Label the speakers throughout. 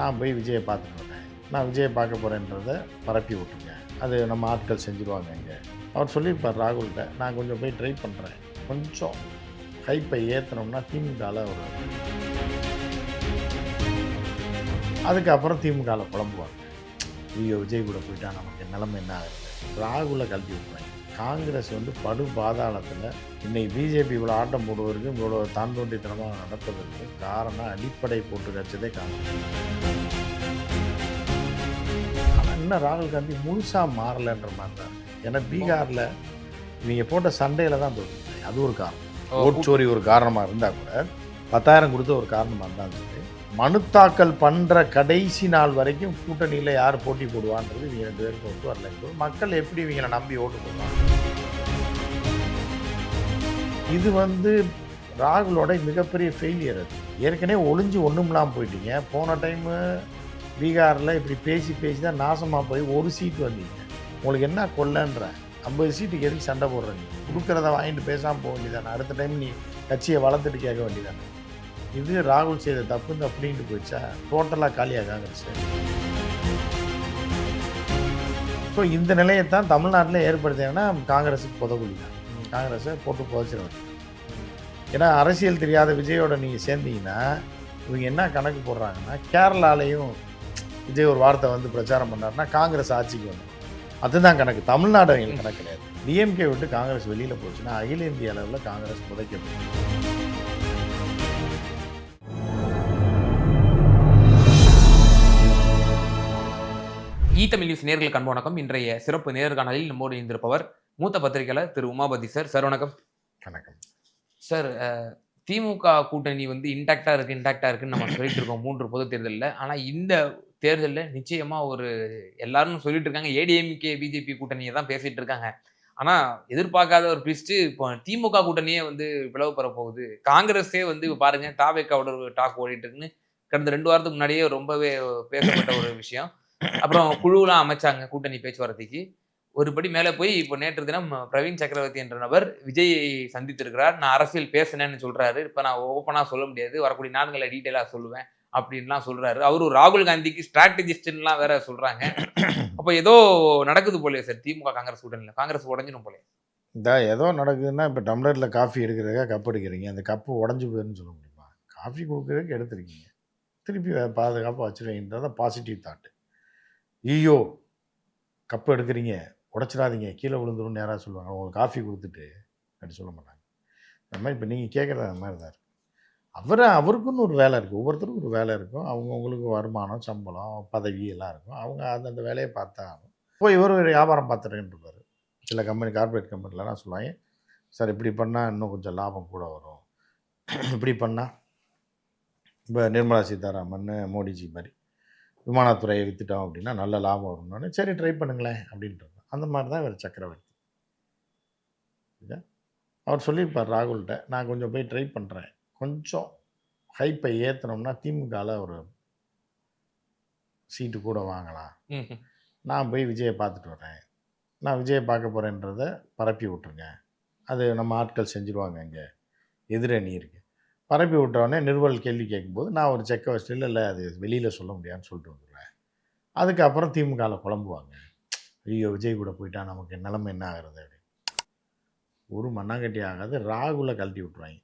Speaker 1: நான் போய் விஜயை பார்த்துட்டு வரேன். நான் விஜயை பார்க்க போகிறேன்றதை பரப்பி விட்டுங்க. அது நம்ம ஆட்கள் செஞ்சுருவாங்க இங்கே. அவர் சொல்லியிருப்பார் ராகுல்கிட்ட நான் கொஞ்சம் போய் ட்ரை பண்ணுறேன் கொஞ்சம் ஹைப்பை ஏற்றினோம்னா திமுகவில் ஒரு அதுக்கப்புறம் திமுகவில் புலம்புவாங்க. ஐயோ விஜய் கூட போயிட்டா நமக்கு நிலைமை என்ன? ஆகுது ராகுலை கழட்டி விட்டுருவாங்க. காங்கிரஸ் வந்து படு பாதாளத்தில் இன்னைக்கு பிஜேபி இவ்வளோ ஆட்டம் போடுவதற்கும் இவ்வளோ தாந்தோண்டித்தனமாக நடப்பதற்கும் காரணம் அடிப்படை போட்டு கட்சதே காங்கிரஸ். ஆனால் இன்னும் ராகுல் காந்தி முழுசாக மாறலைன்ற மாதிரி தான். ஏன்னா பீகாரில் இவங்க போட்ட சண்டையில் தான் தோற்று அது ஒரு காரணம். ஓட்சோரி ஒரு காரணமாக இருந்தால் கூட பத்தாயிரம் கொடுத்த ஒரு காரணமாக இருந்தாலும் சரி மனு தாக்கல் பண்ணுற கடைசி நாள் வரைக்கும் கூட்டணியில் யார் போட்டி போடுவான்றது இவங்க ரெண்டு பேருக்கு ஒத்து வரல. இப்போ மக்கள் எப்படி இவங்களை நம்பி ஓட்டு போடுவாங்க? இது வந்து ராகுலோட மிகப்பெரிய ஃபெயிலியர் அது. ஏற்கனவே ஒளிஞ்சு ஒன்றும்லாம் போயிட்டீங்க. போன டைமு பீகாரில் இப்படி பேசி பேசி தான் நாசமாக போய் ஒரு சீட்டு வந்தீங்க. உங்களுக்கு என்ன கொல்லன்ற ஐம்பது சீட்டுக்கு எதுக்கு சண்டை போடுறீங்க? கொடுக்குறத வாங்கிட்டு பேசாமல் போக வேண்டியதானே அடுத்த டைம் நீ கட்சியை வளர்த்துட்டு கேட்க வேண்டியதானே இது ராகுல் செய்த தப்புன்னு அப்படின்ட்டு போயிடுச்சா? டோட்டலாக காலியாக காங்கிரஸ் ஸோ இந்த நிலையை தான் தமிழ்நாட்டில் ஏற்படுத்தினா காங்கிரஸுக்கு புதகுலி தான். காங்கிரஸை போட்டு புதைச்சிருவாங்க. ஏன்னா அரசியல் தெரியாத விஜயோட நீங்கள் சேர்ந்தீங்கன்னா இவங்க என்ன கணக்கு போடுறாங்கன்னா கேரளாலையும் விஜய் ஒரு வார்த்தை வந்து பிரச்சாரம் பண்ணாருன்னா காங்கிரஸ் ஆட்சிக்கு வந்து அதுதான் கணக்கு. தமிழ்நாடு அவங்களுக்கு கணக்கு கிடையாது. டிஎம்கே விட்டு காங்கிரஸ் வெளியில் போச்சுன்னா அகில இந்திய அளவில் காங்கிரஸ் புதைக்கப்படும்
Speaker 2: ஈ தமிழ் நியூஸ் நேர்களுக்கு அன்பு வணக்கம். இன்றைய சிறப்பு நேர்காணலில் நம்மோடு இருந்திருப்பவர் மூத்த பத்திரிகையாளர் திரு உமாபதி சார். சார் வணக்கம்.
Speaker 1: வணக்கம்.
Speaker 2: சார் திமுக கூட்டணி வந்து இன்டாக்டா இருக்கு இன்டாக்டா இருக்குன்னு நம்ம சொல்லிட்டு இருக்கோம். மூன்று பொது தேர்தலில் ஆனா இந்த தேர்தலில் நிச்சயமா ஒரு எல்லாரும் சொல்லிட்டு இருக்காங்க. ஏடிஎம்கே பிஜேபி கூட்டணியை தான் பேசிட்டு இருக்காங்க. ஆனா எதிர்பார்க்காத ஒரு ட்விஸ்ட் இப்போ திமுக கூட்டணியே வந்து பிளவு பெற போகுது. காங்கிரஸே வந்து பாருங்க தாவேக்காவோட ஒரு டாக் ஓடிட்டு இருக்குன்னு கடந்த ரெண்டு வாரத்துக்கு முன்னாடியே ரொம்பவே பேசப்பட்ட ஒரு விஷயம். அப்புறம் குழுலாம் அமைச்சாங்க கூட்டணி பேச்சுவார்த்தைக்கு. ஒருபடி மேலே போய் இப்போ நேற்று தினம் பிரவீன் சக்கரவர்த்தி என்ற நபர் விஜயை சந்தித்திருக்கிறார். நான் அரசியல் பேசினேன்னு சொல்றாரு. இப்போ நான் ஓப்பனாக சொல்ல முடியாது. வரக்கூடிய நாட்களை டீட்டெயிலாக சொல்லுவேன் அப்படின்லாம் சொல்றாரு. அவரு ராகுல் காந்திக்கு ஸ்ட்ராட்டஜிஸ்ட்லாம் வேற சொல்றாங்க. அப்போ ஏதோ நடக்குது போலயே சார் திமுக காங்கிரஸ் கூட்டணியில். காங்கிரஸ் உடஞ்சிடும் போலே
Speaker 1: இந்த ஏதோ நடக்குதுன்னா இப்போ டம்ளரில் காஃபி எடுக்கிறதுக்காக கப் எடுக்கிறீங்க அந்த கப்பு உடஞ்சி போயிருன்னு சொல்ல முடியுமா? காஃபி கொடுக்குறதுக்கு எடுத்திருக்கீங்க. திருப்பி பாதுகாப்பாக வச்சுருவீங்கன்றத பாசிட்டிவ் தாட்டு ஐயோ கப்பு எடுக்கிறீங்க உடச்சிடாதீங்க கீழே விழுந்துரும்னு நேராக சொல்லுவாங்க. அவங்களுக்கு காஃபி கொடுத்துட்டு அப்படி சொல்ல மாட்டாங்க. அந்த மாதிரி இப்போ நீங்கள் கேட்குறது அந்த மாதிரி தான் இருக்கு. அவர் அவருக்குன்னு ஒரு வேலை இருக்குது ஒவ்வொருத்தருக்கும் ஒரு வேலை இருக்கும். அவங்கவுங்களுக்கு வருமானம் சம்பளம் பதவி எல்லாம் இருக்கும். அவங்க அந்தந்த வேலையை பார்த்தா ஆகும். இப்போ இவர் ஒரு வியாபாரம் பார்த்துருக்கேன் இருப்பார். சில கம்பெனி கார்ப்பரேட் கம்பெனிலலாம் சொல்லுவாங்க சார் இப்படி பண்ணால் இன்னும் கொஞ்சம் லாபம் கூட வரும். இப்படி பண்ணால் இப்போ நிர்மலா சீதாராமன் மோடிஜி மாதிரி. விமானத்துறையை வித்துட்டோம் அப்படின்னா நல்ல லாபம் வரும்னு சரி ட்ரை பண்ணுங்களேன் அப்படின்றது அந்த மாதிரி தான் இவர் சக்கரவர்த்தி? அவர் சொல்லியிருப்பார் ராகுல்கிட்ட நான் கொஞ்சம் போய் ட்ரை பண்ணுறேன் கொஞ்சம் ஹைப்பை ஏற்றினோம்னா திமுகவில் ஒரு சீட்டு கூட வாங்கலாம். நான் போய் விஜயை பார்த்துட்டு வரேன். நான் விஜயை பார்க்க போகிறேன்றதை பரப்பி விட்ருங்க அது நம்ம ஆட்கள் செஞ்சுருவாங்க இங்கே எதிரணி இருக்குது பரப்பி விட்டோடனே நிறுவல் கேள்வி கேட்கும்போது நான் ஒரு செக்கை வச்சுட்டு இல்லை இல்லை அது வெளியில் சொல்ல முடியாதுன்னு சொல்லிட்டு வந்துடுவேன் அதுக்கப்புறம் திமுகவில் குழம்புவாங்க. ஐயோ விஜய் கூட போயிட்டா நமக்கு நிலமை என்ன ஆகுறது? அப்படின்னு. ஒரு மண்ணாங்கட்டி ஆகாது ராகுலை கழட்டி விட்ருவாங்க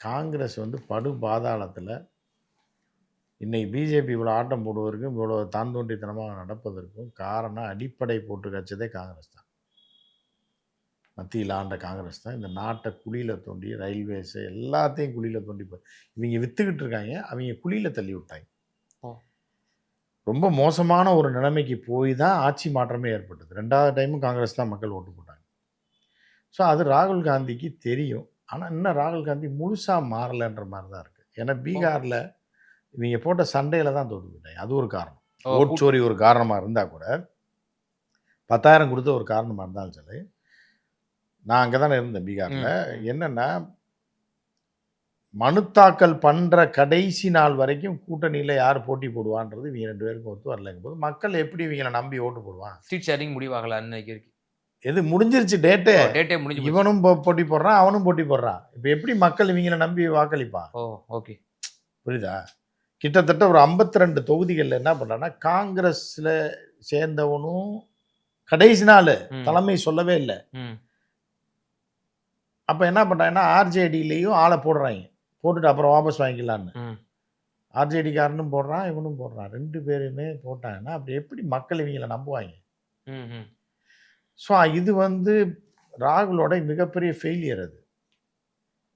Speaker 1: காங்கிரஸ் வந்து படு பாதாளத்தில் இன்றைக்கி பிஜேபி இவ்வளோ ஆட்டம் போடுவதற்கும் இவ்வளோ தாந்தோண்டித்தனமாக நடப்பதற்கும் காரணம் அடிப்படை போட்டு கட்சதே காங்கிரஸ் தான். மத்தியில் ஆண்ட காங்கிரஸ் தான். இந்த நாட்டை குழியில் தோண்டி ரயில்வேஸை எல்லாத்தையும் குழியில் தோண்டி போ- இவங்க வித்துக்கிட்டு இருக்காங்க அவங்க குழியில் தள்ளி விட்டாங்க. ரொம்ப மோசமான ஒரு நிலைமைக்கு போய் தான் ஆட்சி மாற்றமே ஏற்பட்டது. ரெண்டாவது டைமும் காங்கிரஸ் தான் மக்கள் ஓட்டு போட்டாங்க. ஸோ அது ராகுல் காந்திக்கு தெரியும். ஆனால் இன்னும் ராகுல் காந்தி முழுசாக மாறலைன்ற மாதிரி தான் இருக்குது ஏன்னா பீகாரில் இவங்க போட்ட சண்டையில் தான் தோற்று போயிட்டாங்க. அது ஒரு காரணம். ஓட்சோரி ஒரு காரணமாக இருந்தால் கூட பத்தாயிரம் கொடுத்த ஒரு காரணமாக இருந்தாலும் சரி நான் அங்கே தானே இருந்தேன் பீகாரில். என்னென்னா மனு தாக்கல் பண்ணுற கடைசி நாள் வரைக்கும் கூட்டணியில் யார் போட்டி போடுவான்றது இவங்க ரெண்டு பேருக்கும் ஒத்து வரலைங்கும் போது. மக்கள் எப்படி இவங்களை நம்பி ஓட்டு போடுவான்?
Speaker 2: சீட் ஷேரிங் முடிவாகல அன்னைக்கு
Speaker 1: எது முடிஞ்சிருச்சு டேட்டு
Speaker 2: டேட்டே முடிஞ்சு.
Speaker 1: இவனும் போட்டி போடுறான் அவனும் போட்டி போடுறான். இப்போ எப்படி மக்கள் இவங்களை நம்பி வாக்களிப்பான்
Speaker 2: ஓ ஓகே.
Speaker 1: புரியுதா? கிட்டத்தட்ட ஒரு 52 தொகுதிகள்ல என்ன பண்றான்னா, காங்கிரஸ்ல சேர்ந்தவனும் கடைசி நாளு. தலைமை சொல்லவே இல்ல. அப்ப என்ன பண்றாங்கன்னா, ஆர்ஜேடிலயும் ஆள போடுறாய்ங்க. போட்டுட்டு அப்புறம் வாபஸ் வாங்கிக்கலான்னு. ஆர்ஜேடிக்காரனும் போடுறான், இவனும் போடுறான். 2 பேருமே போட்டாங்கன்னா, அப்படி எப்படி மக்கள் இவங்கள
Speaker 2: ம்.
Speaker 1: ஸோ இது வந்து ராகுலோட மிகப்பெரிய ஃபெயிலியர் அது.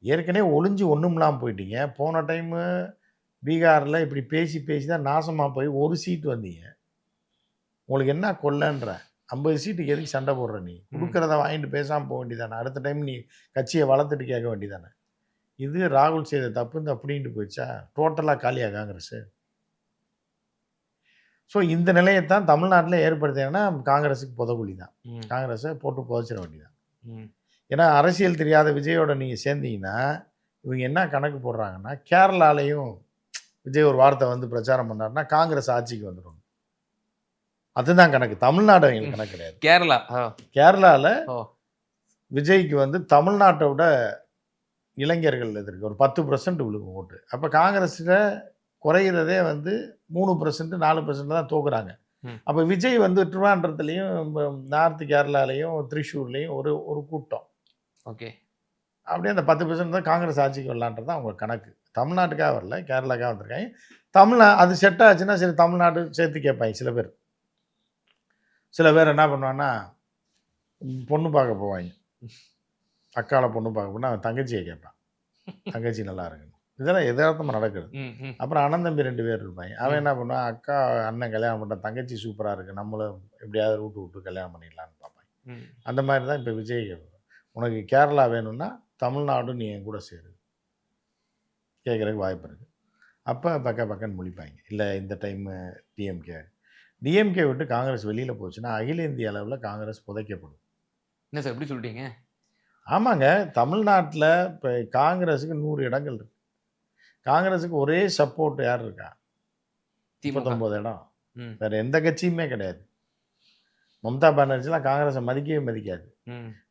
Speaker 1: ஏற்கனவே ஒளிஞ்சு ஒண்ணுமில்லாம போயிட்டீங்க. போன டைமு பீகார்ல இப்படி பேசி பேசி தான் நாசமா போய் ஒரு சீட் வந்தீங்க. உங்களுக்கு என்ன கொல்லன்றேன்? 50 சீட்டுக்கு எதுக்கு சண்டை போடுற நீ? குடுக்கறத வாங்கிட்டு பேசாம போ வேண்டியதானே. அடுத்த டைம் நீ கட்சிய வளர்த்துட்டு கேட்க வேண்டியதானே. இது ராகுல் செய்த தப்பு இந்த அப்படின்ட்டு போயிடுச்சா? டோட்டலா காலியா காங்கிரஸு? ஸோ இந்த நிலையத்தான் தமிழ்நாட்டுல ஏற்படுத்தினா காங்கிரஸுக்கு புதகுழி தான். காங்கிரஸ போட்டு புதைச்சிட வேண்டியதுதான்.
Speaker 2: ம்.
Speaker 1: ஏன்னா அரசியல் தெரியாத விஜயோட நீங்க சேர்ந்தீங்கன்னா, இவங்க என்ன கணக்கு போடுறாங்கன்னா, கேரளாலயும் விஜய் ஒரு வார்த்தை வந்து பிரச்சாரம் பண்ணாருன்னா, காங்கிரஸ் ஆட்சிக்கு வந்துரும். அதுதான் கணக்கு. தமிழ்நாடு அவங்களுக்கு கணக்கு கிடையாது.
Speaker 2: கேரளா. ஓ!
Speaker 1: விஜய்க்கு வந்து தமிழ்நாட்ட விட இளைஞர்கள் இது இருக்கு. ஒரு 10% விழுகும் ஓட்டு. அப்ப காங்கிரஸ்ல குறையிறதே வந்து 3%, 4% தான் தோக்குறாங்க. அப்ப விஜய் வந்து திருவாண்டரத்துலயும், நார்த் கேரளாலயும், திரிசூர்லயும் ஒரு ஒரு கூட்டம்.
Speaker 2: ஓகே.
Speaker 1: அப்படியே அந்த 10% தான் காங்கிரஸ் ஆட்சிக்கு வரலான்றது தான் அவங்க கணக்கு. தமிழ்நாட்டுக்காக வரல, கேரளாக்காக வந்திருக்காங்க. தமிழ்நா அது செட் ஆச்சுன்னா சரி தமிழ்நாடு சேர்த்து கேட்பாங்க சில பேர். சில பேர் என்ன பண்ணுவாங்கன்னா, ம் பொண்ணு பார்க்க போவாய்ங்க. அக்காள பொண்ணு பார்க்க போனா அவன் தங்கச்சிய கேட்பான். தங்கச்சி நல்லா இருக்குன்னு. இதெல்லாம் எதார்த்தமா நடக்குது. அப்புறம் அண்ணன் தம்பி 2 பேர் இருப்பாய்ங்க. அவன். என்ன பண்ணுவான், அக்கா அண்ணன் கல்யாணம் பண்றான், தங்கச்சி சூப்பரா இருக்கு. நம்மளும் எப்படியாவது ரூட்டு விட்டு கல்யாணம் பண்ணிடலான்னு பார்ப்பாங்க. அந்த மாதிரி தான் இப்ப விஜய் உனக்கு கேரளா வேணும்னா, தமிழ்நாடும் நீ என் கூட சேரு. கேட்கறதுக்கு வாய்ப்பு இருக்கு. அப்ப பக்க பக்கன்னு முழிப்பாய்ங்க. இல்ல இந்த டைமு டிஎம்கே. டிஎம்கே விட்டு காங்கிரஸ் வெளியில போச்சுன்னா, அகில இந்திய அளவுல காங்கிரஸ் புதைக்கப்படும்.
Speaker 2: என்ன சார் இப்படி சொல்லிட்டீங்க?
Speaker 1: ஆமாங்க. தமிழ்நாட்டுல இப்ப காங்கிரஸுக்கு 100 இடங்கள் இருக்கு. காங்கிரஸுக்கு ஒரே சப்போர்ட் யார் இருக்கா?
Speaker 2: திமுக.
Speaker 1: 39 இடம். வேற எந்த கட்சியுமே கிடையாது. மம்தா பானர்ஜிலாம் காங்கிரஸ மதிக்கவே மதிக்காது.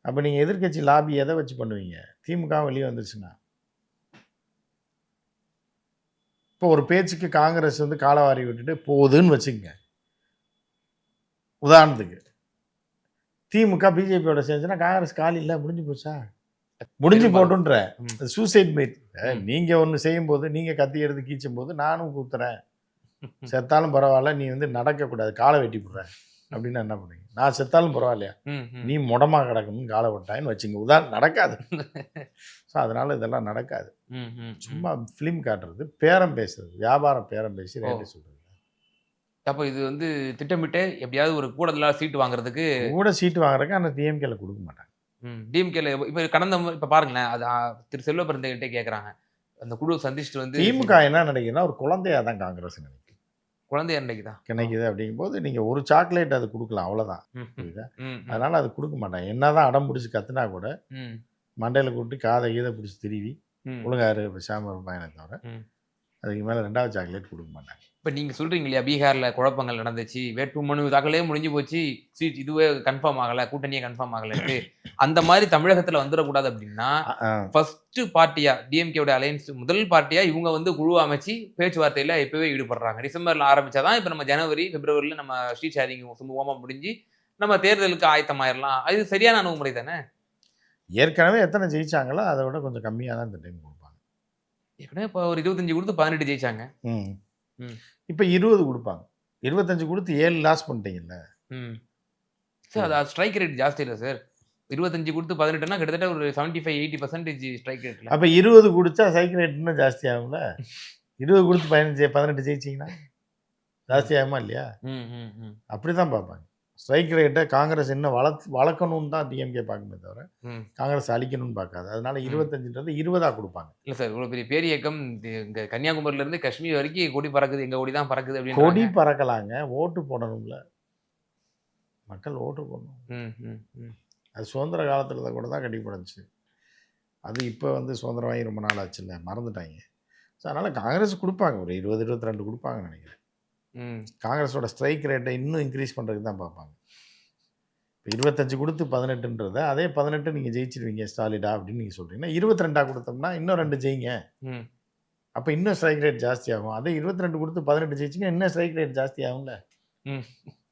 Speaker 1: அப்ப நீங்க எதிர்க்கட்சி லாபி எத வச்சு பண்ணுவீங்க? திமுக வெளிய வந்துருச்சுன்னா. இப்போ ஒரு பேச்சுக்கு காங்கிரஸ் வந்து காலவாரி விட்டுட்டு போகுதுன்னு வச்சுக்கங்க. உதாரணத்துக்கு. திமுக பிஜேபியோட சேர்ந்துச்சுன்னா காங்கிரஸ் காலி இல்ல முடிஞ்சு போச்சா? முடிஞ்சு.
Speaker 2: ம்.
Speaker 1: சூசைட் மேட்.
Speaker 2: ம்.
Speaker 1: நீங்க ஒண்ணு செய்யும்போது, நீங்க கத்தி எடுத்து கீச்சும்போது நானும் குத்துறேன். செத்தாலும் பரவாயில்ல, நீ வந்து நடக்கக்கூடாது. கால வெட்டி புடுறேன். அப்படின்னா என்ன பண்ணுவீங்க? நான் செத்தாலும் பரவாயில்லையா? நீ முடமா கிடக்கணும்னு கால விட்டாயின்னு வச்சுங்க. உதாரணம் நடக்காது. ஸோ அதனால இதெல்லாம் நடக்காது. சும்மா ஃபிலிம் காட்டுறது, பேரம் பேசுறது, வியாபாரம் பேரம் பேசி! ரேட்டு சொல்றது.
Speaker 2: அப்ப இது வந்து திட்டமிட்டு எப்படியாவது ஒரு கூடுதலா சீட் வாங்குறதுக்கு
Speaker 1: கூட சீட்டு வாங்குறதுக்கு அந்த டிஎம்கேல கொடுக்க மாட்டாங்க.
Speaker 2: டிஎம்கேல இப்ப கடந்த இப்ப பாருங்களேன். அது திரு செல்வ பெருந்தகைட்டே கேட்கறாங்க. அந்த குழு சந்திச்சுட்டு வந்து
Speaker 1: திமுக என்ன நினைக்குதுன்னா, ஒரு குழந்தையா தான் காங்கிரஸ் நினைக்குது.
Speaker 2: குழந்தை அன்னைக்குதான்.
Speaker 1: நினைக்குது அப்படிங்கும்போது, நீங்க ஒரு சாக்லேட் அது குடுக்கலாம் அவ்வளோதான். புரியுதா?
Speaker 2: ம்.
Speaker 1: அதனால அது குடுக்க மாட்டாங்க. என்னதான் அடம் பிடிச்சு கத்துனா கூட. மண்டையில கூப்பிட்டு காத கீத பிடிச்சு திருவி,
Speaker 2: ம்.
Speaker 1: ஒழுங்கா இரு பேசாம இருப்பானே தவிர. அதுக்கு மேல 2வது சாக்லேட் குடுக்க மாட்டாங்க.
Speaker 2: இப்ப நீங்க சொல்றீங்க இல்லையா? பீகார்ல குழப்பங்கள் நடந்துச்சு. வேட்புமனு தாக்கலே முடிஞ்சு போச்சு. சீட் இதுவே கன்ஃபார்ம் ஆகல. கூட்டணியே கன்ஃபார்ம் ஆகலன்ட்டு. அந்த மாரி தமிழகத்துல வந்துரக்கூடாது அப்படின்னா. ஃபர்ஸ்ட் பார்ட்டியா டிஎம்கேவோட அலையன்ஸ் முதல் பார்ட்டியா இவங்க வந்து குழு அமைச்சு பேச்சுவார்த்தையில இப்பவே ஈடுபடுறாங்க. டிசம்பர்ல ஆரம்பிச்சா தான் இப்ப நம்ம ஜனவரி, பிப்ரவரில நம்ம ஸ்ட்ரீட் ஷேரிங் சுமூகமா முடிஞ்சு, நம்ம தேர்தலுக்கு ஆயத்தமாயிரலாம். அது சரியான அணுகுமுறை தானே?
Speaker 1: ஏற்கனவே எத்தனை ஜெயிச்சாங்களோ, அத விட கொஞ்சம் கம்மியா தான் இந்த டைம்
Speaker 2: ஏற்கனவே இப்ப ஒரு 25 குடுத்து 18 ஜெயிச்சாங்க.
Speaker 1: ம்.
Speaker 2: ம்.
Speaker 1: இப்ப 20 குடுப்பாங்க. 25 குடுத்து 7 லாஸ் பண்ணிட்டீங்கல்ல.
Speaker 2: ம். சார் அது ஸ்ட்ரைக் ரேட் ஜாஸ்தி இல்ல சார். 25 குடுத்து 18ன்னா கிட்டத்தட்ட ஒரு 75, 80% ஸ்ட்ரைக் ரேட்ல.
Speaker 1: அப்ப 20 குடிச்சா சைக்கிள் ரேட் இன்னும் ஜாஸ்தி ஆகும்ல? 20 குடுத்து 15 18 ஜெயிச்சீங்கன்னா, ஜாஸ்தி ஆகுமா இல்லையா?
Speaker 2: ம், ம், ம்.
Speaker 1: அப்படிதான் பார்ப்பாங்க. ஸ்ட்ரைக் ரேட்ட காங்கிரஸ் இன்னும் வளர்த் வளர்க்கணும்னு தான் டிஎம்கே பார்க்குமே தவிர. காங்கிரஸ் அழிக்கணும்னு பார்க்காது. அதனால. 25ன்றது 20ஆ குடுப்பாங்க.
Speaker 2: இல்ல சார். இவ்வளவு பெரிய பேரியக்கம் இது இங்க கன்னியாகுமரியில இருந்து காஷ்மீர் வரைக்கும் கொடி பறக்குது. எங்க கொடி தான் பறக்குது
Speaker 1: கொடி
Speaker 2: அப்படின்றாங்க.
Speaker 1: பறக்கலாங்க. ஓட்டு போடணும்ல. மக்கள் ஓட்டு போடணும்.
Speaker 2: ம், ம், ம்.
Speaker 1: அது சுதந்திர காலத்துல கூட தான் கட்டி போடச்சு. அது இப்ப வந்து சுதந்திரம் வாங்கி ரொம்ப நாள் ஆச்சுல்ல. மறந்துட்டாய்ங்க. ஸோ அதனால காங்கிரஸ் குடுப்பாங்க. ஒரு 20, 22 குடுப்பாங்கன்னு நெனைக்கிறேன்.
Speaker 2: ம்.
Speaker 1: காங்கிரஸோட ஸ்ட்ரைக் ரேட்ட இன்னும் இன்கிரீஸ் பண்றதுக்கு தான் பார்ப்பாங்க. இப்ப 25 குடுத்து 18ன்றத, அதே 18 நீங்க ஜெயிச்சிருவீங்க சாலிடா அப்படின்னு நீங்க சொல்றீங்கன்னா, 22ஆ குடுத்தோம்னா இன்னும் 2 ஜெயிங்க.
Speaker 2: ம்.
Speaker 1: அப்போ இன்னும் ஸ்ட்ரைக் ரேட் ஜாஸ்தி ஆகும் அதே இருபத்தி ரெண்டு கொடுத்து பதினெட்டு ஜெயிச்சிங்க இன்னும் ஸ்ட்ரைக் ரேட் ஜாஸ்தி ஆகும்ல
Speaker 2: ம்.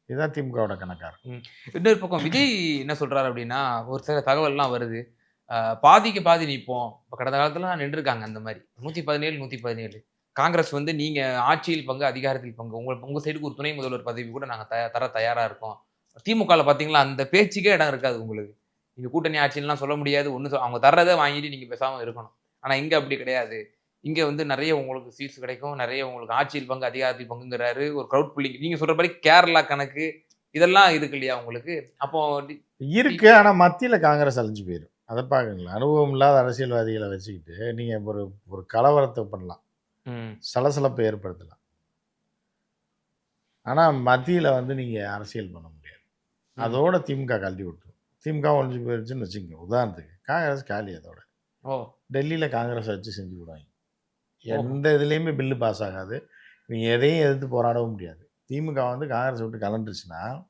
Speaker 1: இதுதான் திமுகவோட கணக்கா இருக்கும்
Speaker 2: இன்னொரு பக்கம் விஜய் என்ன சொல்றாரு அப்படின்னா ஒரு சில தகவல்லாம் வருது பாதிக்கு பாதி நிற்போம் இப்போ கடந்த காலத்துல நின்றுருக்காங்க அந்த மாதிரி நூத்தி பதினேழு நூத்தி பதினேழு காங்கிரஸ் வந்து நீங்க ஆட்சியில் பங்கு அதிகாரத்தில் பங்கு. உங்க உங்க சைடுக்கு ஒரு துணை முதல்வர் பதவி கூட நாங்க தய- தர தயாரா இருக்கோம். திமுகல பாத்தீங்களா அந்த பேச்சுக்கே இடம் இருக்காது உங்களுக்கு. நீங்க கூட்டணி ஆட்சியெல்லாம் சொல்ல முடியாது. ஒண்ணு அவங்க தர்றதை வாங்கிட்டு நீங்க பேசாம இருக்கணும். ஆனா இங்க அப்படி கிடையாது. இங்க வந்து நிறைய உங்களுக்கு சீட்ஸ் கிடைக்கும். நிறைய உங்களுக்கு ஆட்சியில் பங்கு அதிகாரத்தில் பங்குங்கிறாரு. ஒரு க்ரௌட் புல்லிங் நீங்க சொல்ற மாதிரி கேரளா கணக்கு இதெல்லாம் இருக்கு இல்லையா உங்களுக்கு? அப்போ
Speaker 1: இருக்கு. ஆனா மத்தியில காங்கிரஸ் அழிஞ்சு போயிடும் அதை பார்க்குங்களா அனுபவம் இல்லாத அரசியல்வாதிகளை வச்சுக்கிட்டு நீங்க ஒரு ஒரு கலவரத்தை பண்ணலாம். சலசலப்பை ஏற்படுத்தலாம். ஆனா மத்தியில வந்து நீங்க அரசியல் பண்ண முடியாது. அதோட திமுக கழட்டி விட்டுரும். திமுக ஒழிஞ்சு போயிடுச்சுன்னு வச்சுக்கோங்க. உதாரணத்துக்கு காங்கிரஸ் காலி அதோட.
Speaker 2: ஓ.
Speaker 1: டெல்லியில் காங்கிரஸ் வச்சு செஞ்சு விடுவாங்க எந்த இதுலேயுமே பில்லு பாஸ் ஆகாது. நீங்கள் எதையும் எதிர்த்து போராடவும் முடியாது. திமுக வந்து காங்கிரஸ் விட்டு கலண்டுருச்சுன்னா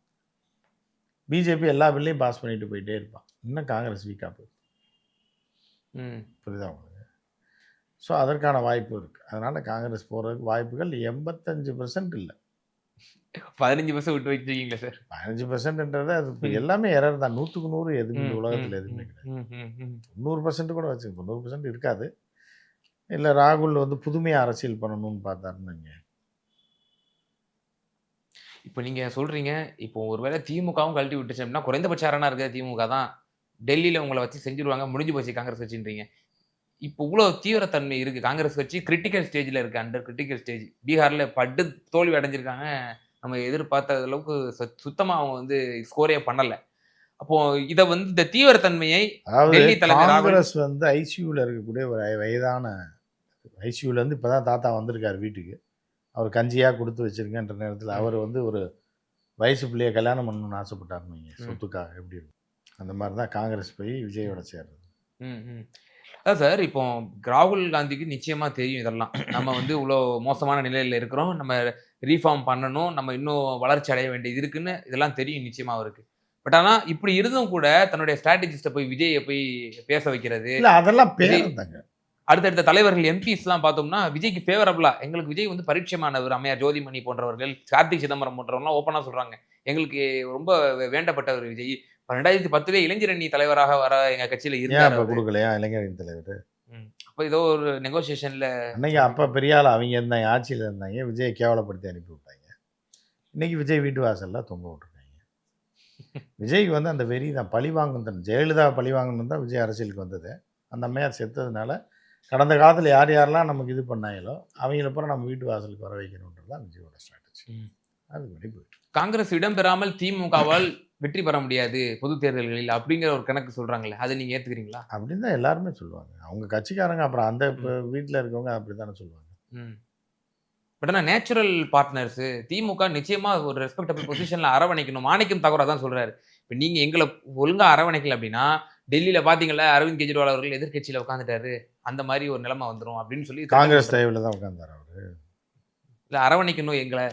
Speaker 1: பிஜேபி எல்லா பில்லையும் பாஸ் பண்ணிட்டு போயிட்டே இருப்பான். இன்னும் காங்கிரஸ் வீக்காக போயிடும்
Speaker 2: ம்.
Speaker 1: புரியுதா உங்களுக்கு? ஸோ அதற்கான வாய்ப்பு இருக்குது அதனால் காங்கிரஸ் போகிறதுக்கு வாய்ப்புகள் எண்பத்தஞ்சு பர்சன்ட் இல்லை.
Speaker 2: பதினஞ்சு பர்சன்ட் விட்டு வச்சிருக்கீங்களா சார்
Speaker 1: பதினஞ்சு பர்சன்ட்ன்றது அது இப்ப. எல்லாமே எரர் தான். நூற்றுக்கு நூறு எதுவும் இந்த உலகத்தில் எதுவுமே கிடையாது. தொண்ணூறு பர்சன்ட் கூட வச்சு தொண்ணூறு பர்சன்ட் இருக்காது. இல்லை ராகுல் வந்து புதுமையாக அரசியல் பண்ணணும்னு பார்த்தாருன்னு.
Speaker 2: இப்போ நீங்க சொல்றீங்க இப்போ ஒருவேளை திமுகவும் கழட்டி விட்டுச்சு அப்படின்னா குறைந்தபட்ச அரணா இருக்கிற திமுக தான். டெல்லியில உங்களை வச்சு செஞ்சிருவாங்க முடிஞ்சு போச்சு காங்கிரஸ் கட்சின்றீங்க. இப்போ இவ்வளோ தீவிரத்தன்மை இருக்கு. காங்கிரஸ் கட்சி கிரிட்டிக்கல் ஸ்டேஜ்ல இருக்கு. அண்டர் கிரிட்டிக்கல் ஸ்டேஜ் பீகார்ல பட்டு தோல்வி அடைஞ்சிருக்காங்க. நம்ம எதிர்பார்த்த அளவுக்கு சு- சுத்தமா அவங்க வந்து ஸ்கோரே பண்ணல. அப்போ இத வந்து இந்த தீவிரத்தன்மையை
Speaker 1: காங்கிரஸ் வந்து ஐசியூவில் இருக்கக்கூடிய ஒரு வய- வயதான ஐசியூல இருந்து இப்போ தான் தாத்தா வந்திருக்காரு வீட்டுக்கு. அவர் கஞ்சியாக கொடுத்து வச்சிருக்கன்ற நேரத்தில். அவர் வந்து ஒரு வயசு பிள்ளைய கல்யாணம் பண்ணணும்னு ஆசைப்பட்டாருன்னு வைங்க.
Speaker 2: ம்.
Speaker 1: சொத்துக்காக எப்படி இருக்கும். அந்த மாதிரி தான் காங்கிரஸ் போய் விஜயோட சேர்றது.
Speaker 2: சார் இப்போ ராகுல் காந்திக்கு நிச்சயமா தெரியும் இதெல்லாம். நம்ம வந்து இவ்வளோ மோசமான நிலையில இருக்கிறோம். நம்ம ரீஃபார்ம் பண்ணணும். நம்ம இன்னும் வளர்ச்சி அடைய வேண்டியது இருக்குன்னு இதெல்லாம் தெரியும் நிச்சயமா அவருக்கு. பட் ஆனா இப்படி இருந்தும் கூட தன்னுடைய ஸ்ட்ராட்டஜிஸ்ட போய் விஜயை போய் பேச வைக்கிறது.
Speaker 1: அதெல்லாம்
Speaker 2: அடுத்தடுத்த தலைவர்கள் எம்பிஸ் எல்லாம் பார்த்தோம்னா விஜய்க்கு ஃபேவரபிளா எங்களுக்கு விஜய் வந்து பரிட்சயமானவர் அம்மையார் ஜோதிமணி போன்றவர்கள் கார்த்திக் சிதம்பரம் போன்றவங்கலாம் ஓப்பனா சொல்றாங்க. எங்களுக்கு ரொம்ப வேண்டப்பட்டவர் விஜய். ரெண்டாயிரத்தி பத்துல இளைஞரணி தலைவராக வர எங்க கட்சியில அவரு.
Speaker 1: கொடுக்கலையா இளைஞரின் தலைவர்?
Speaker 2: ம். அப்போ ஏதோ ஒரு நெகோசியேஷன்ல
Speaker 1: அன்னைக்கு அப்போ பெரிய ஆள் அவங்க இருந்தாங்க ஆட்சியில் இருந்தாங்க விஜயை கேவலப்படுத்தி அனுப்பி விட்டாங்க. இன்னைக்கு விஜய் வீட்டு வாசல்ல தொங்க விட்டுருக்காங்க. விஜய்க்கு வந்து அந்த வெறி தான் பழி வாங்கும் தன் ஜெயலலிதா பழி வாங்கணும் தான் விஜய் அரசியலுக்கு வந்தது. அந்த அம்மையார் செத்ததுனால கடந்த காலத்தில் யார் யாரெல்லாம் நமக்கு இது பண்ணாங்களோ அவங்கள பூரா நம்ம வீட்டு வாசலுக்கு வர வைக்கணுன்றது தான் விஜயோட ஸ்ட்ராட்டஜி. அது படி போயிட்டு
Speaker 2: காங்கிரஸ் இடம்பெறாமல் திமுகவால் வெற்றி பெற முடியாது பொது தேர்தல்களில் அப்படிங்கிற ஒரு கணக்கு சொல்றாங்களே அதை நீங்க ஏத்துக்கிறீங்களா?
Speaker 1: அப்படின்னு தான் எல்லாருமே சொல்லுவாங்க. அவங்க கட்சிக்காரங்க அப்புறம் அந்த வீட்டில் இருக்கவங்க அப்படி தானே சொல்லுவாங்க.
Speaker 2: ம். பட் ஆனால் நேச்சுரல் பார்ட்னர்ஸ் திமுக நிச்சயமா ஒரு ரெஸ்பெக்டபிள் பொசிஷன்ல அரவணைக்கணும். மாணிக்கம் தகவலா தான் சொல்றாரு. இப்போ நீங்க எங்களை ஒழுங்கா அரவணைக்கல அப்படின்னா டெல்லியில பாத்தீங்களா அரவிந்த் கெஜ்ரிவால் அவர்கள் எதிர்க்கட்சியில உட்காந்துட்டாரு அந்த மாதிரி ஒரு நிலைமை வந்துரும் அப்படின்னு சொல்லி
Speaker 1: காங்கிரஸ் தயவில் தான் உட்காந்தார் அவர்.
Speaker 2: இல்ல அரவணைக்கணும் எங்களை.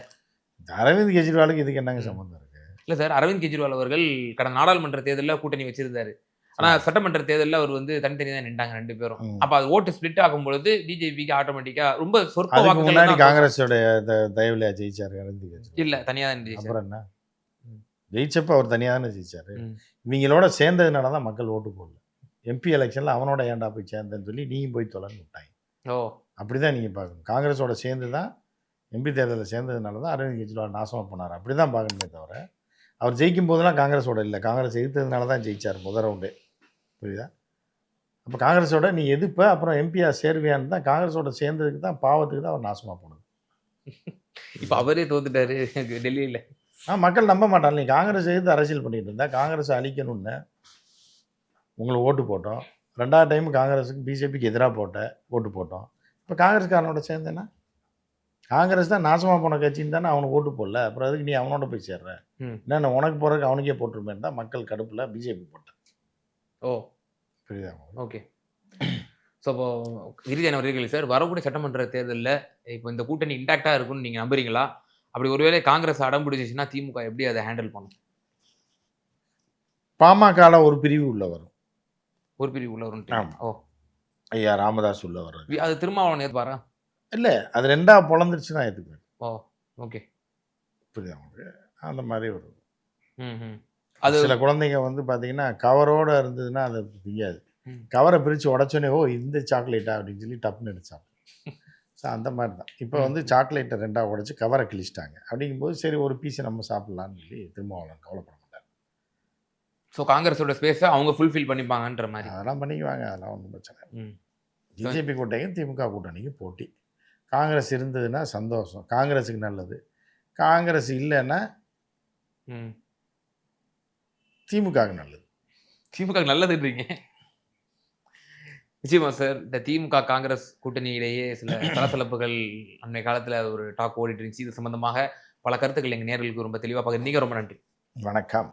Speaker 1: அரவிந்த் கெஜ்ரிவாலுக்கு இதுக்கு என்னங்க சம்மந்தம்
Speaker 2: இல்ல சார் அரவிந்த் கெஜ்ரிவால் அவர்கள் கடந்த நாடாளுமன்ற தேர்தலில் கூட்டணி வச்சிருந்தாரு. ஆனா சட்டமன்ற தேர்தலில் அவர் வந்து தனித்தனி தான் நின்றாங்க ரெண்டு பேரும். அப்ப அது ஓட்டு ஸ்பிளிட் ஆகும் பொழுது பிஜேபிக்கு ஆட்டோமேட்டிக்கா ரொம்ப சொற்ப வாக்குகள்
Speaker 1: முன்னாடி
Speaker 2: தான்
Speaker 1: காங்கிரஸோட த- தயவுல ஜெயிச்சாரு அரவிந்த் கெஜ்ரிவால்.
Speaker 2: இல்ல தனியா தான் ஜெயிச்சாரு.
Speaker 1: என்ன. ஜெயிச்சப்ப அவர் தனியாக தானே ஜெயிச்சாரு. இவங்களோட சேர்ந்ததுனால தான் மக்கள் ஓட்டு போடல. எம்பி எலெக்ஷனில் அவனோட ஏன்டா போய் சேர்ந்தேன்னு சொல்லி நீயும் போய் தொலைன்னு விட்டாங்க.
Speaker 2: ஓ.
Speaker 1: அப்படி தான் நீங்கள் பார்க்கணும். காங்கிரஸோட சேர்ந்து தான் எம்பி தேர்தலில் சேர்ந்ததுனால தான் அரவிந்த் கெஜ்ரிவால் நாசமாக போனார். அப்படி தான் பார்க்கணுமே தவிர அவர் ஜெயிக்கும் போதெல்லாம் காங்கிரஸோட இல்லை. காங்கிரஸ் எதிர்த்ததுனால தான் ஜெயிச்சார் முதல் ரவுண்டே புரியுதா? அப்போ காங்கிரஸோட நீ எதிர்ப்ப அப்புறம் எம்பியா சேருவியான்னு தான் காங்கிரஸோட சேர்ந்ததுக்கு தான் பாவத்துக்கு தான் அவர் நாசமாக போனது.
Speaker 2: இப்ப அவரே தோத்துட்டாரு டெல்லியில.
Speaker 1: ஆ மக்கள் நம்ப மாட்டாங்க. நீ காங்கிரஸ் எதிர்த்து அரசியல் பண்ணிட்டு இருந்தா காங்கிரஸ் அழிக்கணும்னு உங்களுக்கு ஓட்டு போட்டோம். ரெண்டாவது டைம் காங்கிரஸுக்கு பிஜேபிக்கு எதிராக போட்ட ஓட்டு போட்டோம். இப்போ காங்கிரஸ்காரனோட சேர்ந்தேன்னா? காங்கிரஸ் தான் நாசமாக போன கட்சின்னு தானே அவனுக்கு ஓட்டு போடல. அப்புறம் அதுக்கு நீ அவனோட போய் சேர்ற?
Speaker 2: ம்.
Speaker 1: என்ன உனக்கு போகிறதுக்கு அவனுக்கே போட்டுருமேன்னு தான் மக்கள் கடுப்பில் பிஜேபி போட்டேன்.
Speaker 2: ஓ.
Speaker 1: புரியுதா?
Speaker 2: ஓகே. ஸோ இப்போ இறுதியான வரைகள் சார் வரக்கூடிய சட்டமன்ற தேர்தலில் இப்போ இந்த கூட்டணி இன்டாக்டா இருக்கும்னு நீங்க நம்புறீங்களா? அப்படி ஒருவேளை காங்கிரஸ் அடம் பிடிச்சிச்சுன்னா திமுக எப்படி அதை ஹேண்டில் பண்ணும்?
Speaker 1: பாமகல ஒரு பிரிவு உள்ள வரும்.
Speaker 2: ஒரு பிரிவு உள்ள வரும். ஓ.
Speaker 1: ஐயா ராமதாஸ் உள்ள வர்றது
Speaker 2: அது திருமாவளவன் ஏற்பாரா?
Speaker 1: இல்லை அது ரெண்டா பொழந்துருச்சுன்னா ஏற்றுக்குவேன்
Speaker 2: ஓ ஓகே.
Speaker 1: புரியுதா உங்களுக்கு? அந்த மாதிரி ஒரு
Speaker 2: ம் ம் அது
Speaker 1: சில குழந்தைங்க வந்து பார்த்தீங்கன்னா கவரோட இருந்ததுன்னா அதை
Speaker 2: ம்.
Speaker 1: கவரை பிரித்து உடச்சோடனே ஓ இந்த சாக்லேட்டா? அப்படின்னு சொல்லி டப்புன்னு எடுத்து ஸோ அந்த மாதிரி தான். இப்போ வந்து. சாக்லேட்டை ரெண்டாக உடச்சி கவரை கிழிச்சிட்டாங்க. அப்படிங்கும்போது சரி ஒரு பீஸை நம்ம சாப்பிட்லான்னு சொல்லி திருமாவளவன் கவலைப்பட மாட்டார்
Speaker 2: ஸோ காங்கிரஸோட ஸ்பேஸை அவங்க ஃபுல்ஃபில் பண்ணிப்பாங்கன்ற மாதிரி.
Speaker 1: அதெல்லாம் பண்ணிக்குவாங்க. அதெல்லாம் ஒன்றும் பிரச்சனை பிஜேபி கூட்டணிக்கும் திமுக கூட்டணிக்கும் போட்டி. காங்கிரஸ் இருந்ததுன்னா சந்தோஷம். காங்கிரஸுக்கு நல்லது. காங்கிரஸ் இல்லைன்னா திமுகவுக்கு நல்லது.
Speaker 2: திமுக நல்லதுன்றீங்க. நிச்சயமா சார் இந்த திமுக காங்கிரஸ் கூட்டணியிலேயே சில சலசலப்புகள் அன்றைய காலத்துல ஒரு டாக் ஓடிட்டு இருந்துச்சு. இது சம்பந்தமாக பல கருத்துக்கள் எங்க நேர்களுக்கு ரொம்ப தெளிவாக பகிர்ந்தீங்க. ரொம்ப நன்றி.
Speaker 1: வணக்கம்.